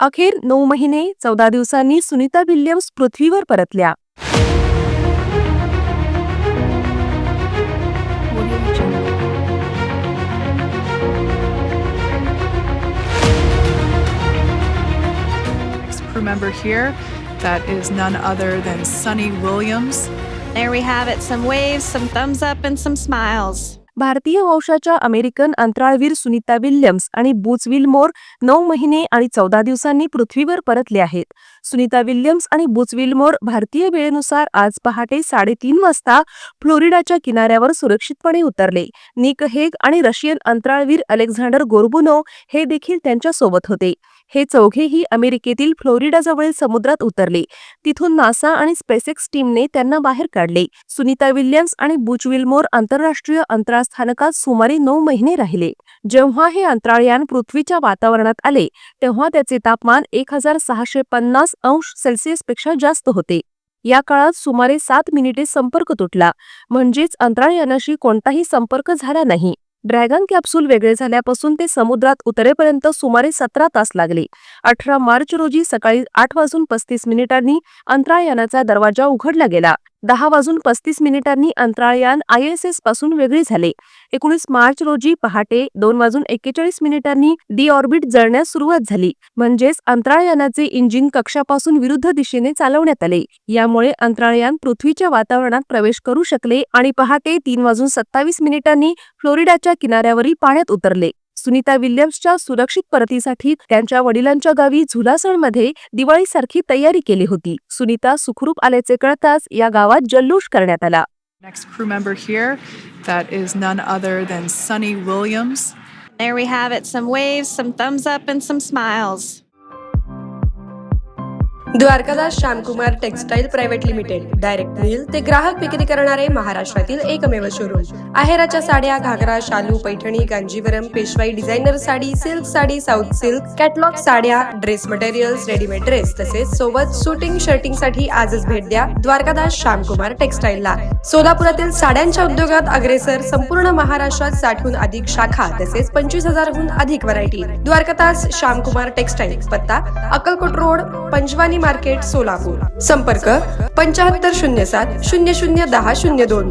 अखेर नऊ महिने चौदा दिवसांनी सुनीता विल्यम्स पृथ्वीवर परतल्या Next crew member here, that is none other than Sunny Williams. There we have it some waves, some thumbs up, and some smiles. भारतीय वंशाच्या अमेरिकन अंतराळवीर सुनीता विल्यम्स आणि बुच विलमोर नऊ महिने आणि चौदा दिवसांनी पृथ्वीवर परतले आहेत. सुनीता विल्यम्स आणि बुच विलमोर भारतीय वेळेनुसार आज पहाटे साडेतीन वाजता फ्लोरिडाच्या किनाऱ्यावर सुरक्षितपणे उतरले. निक हेग आणि रशियन अंतराळवीर अलेक्झांडर गोरबुनो हे देखील त्यांच्यासोबत होते. हे चौघेही अमेरिकेतील फ्लोरिडाजवळील समुद्रात उतरले. तिथून नासा आणि स्पेसेक्स टीमने त्यांना बाहेर काढले. सुनीता विल्यम्स आणि बुच विल्मोर आंतरराष्ट्रीय अंतराळ स्थानकात सुमारे नऊ महिने राहिले. जेव्हा हे अंतराळयान पृथ्वीच्या वातावरणात आले तेव्हा त्याचे तापमान एक हजार सहाशे पन्नास अंश सेल्सिअसपेक्षा जास्त होते. या काळात सुमारे सात मिनिटे संपर्क तुटला. म्हणजेच अंतराळयानाशी कोणताही संपर्क झाला नाही. ड्रॅगन कॅप्सूल वेगळे झाल्यापासून ते समुद्रात उतरेपर्यंत सुमारे सतरा तास लागले. अठरा मार्च रोजी सकाळी आठ वाजून पस्तीस मिनिटांनी अंतराळयानाचा दरवाजा उघडला गेला. दहा वाजून पस्तीस मिनिटांनी अंतराळयान आय एस एसपासून वेगळे झाले. एकोणीस मार्च रोजी पहाटे दोन वाजून एक्केचाळीस मिनिटांनी डी ऑर्बिट जळण्यास सुरुवात झाली. म्हणजेच अंतराळयानाचे इंजिन कक्षापासून विरुद्ध दिशेने चालवण्यात आले. यामुळे अंतराळयान पृथ्वीच्या वातावरणात प्रवेश करू शकले आणि पहाटे तीन वाजून सत्तावीस मिनिटांनी फ्लोरिडाच्या किनाऱ्यावरील पाण्यात उतरले. सुनीता विल्यम्सच्या सुरक्षित परतीसाठी त्यांच्या वडिलांच्या गावी झुलासणमध्ये दिवाळीसारखी तयारी केली होती सुनीता सुखरूप आल्याचे कळताच या गावात जल्लोष करण्यात आला Next crew member here, that is none other than Sunny Williams. There we have it some waves, some thumbs up, and some smiles. Dwarkadas Shyamkumar textile private limited. Direct mill ते ग्राहक विक्री करणारे महाराष्ट्रातील एकमेव शोरूम आहेराच्या साड्या घागरा शालू Paithani Kanjeevaram Peshwai designer sari silk sari south silk catalogue साड्या ड्रेस मटेरियल्स रेडीमेड ड्रेस तसेच सोबत शूटिंग शर्टिंगसाठी आजच भेट द्या द्वारकादास श्यामकुमार टेक्सटाईलला सोलापुरातील साड्यांच्या उद्योगात अग्रेसर संपूर्ण महाराष्ट्रात साठहून अधिक शाखा तसेच पंचवीस हजारहून अधिक व्हरायटी द्वारकादास श्यामकुमार टेक्सटाईल पत्ता अक्कलकोट रोड पंचवानी मार्केट सोलापूर. संपर्क पंच्याहत्तर शून्य सात शून्य शून्य दहा शून्य दोन.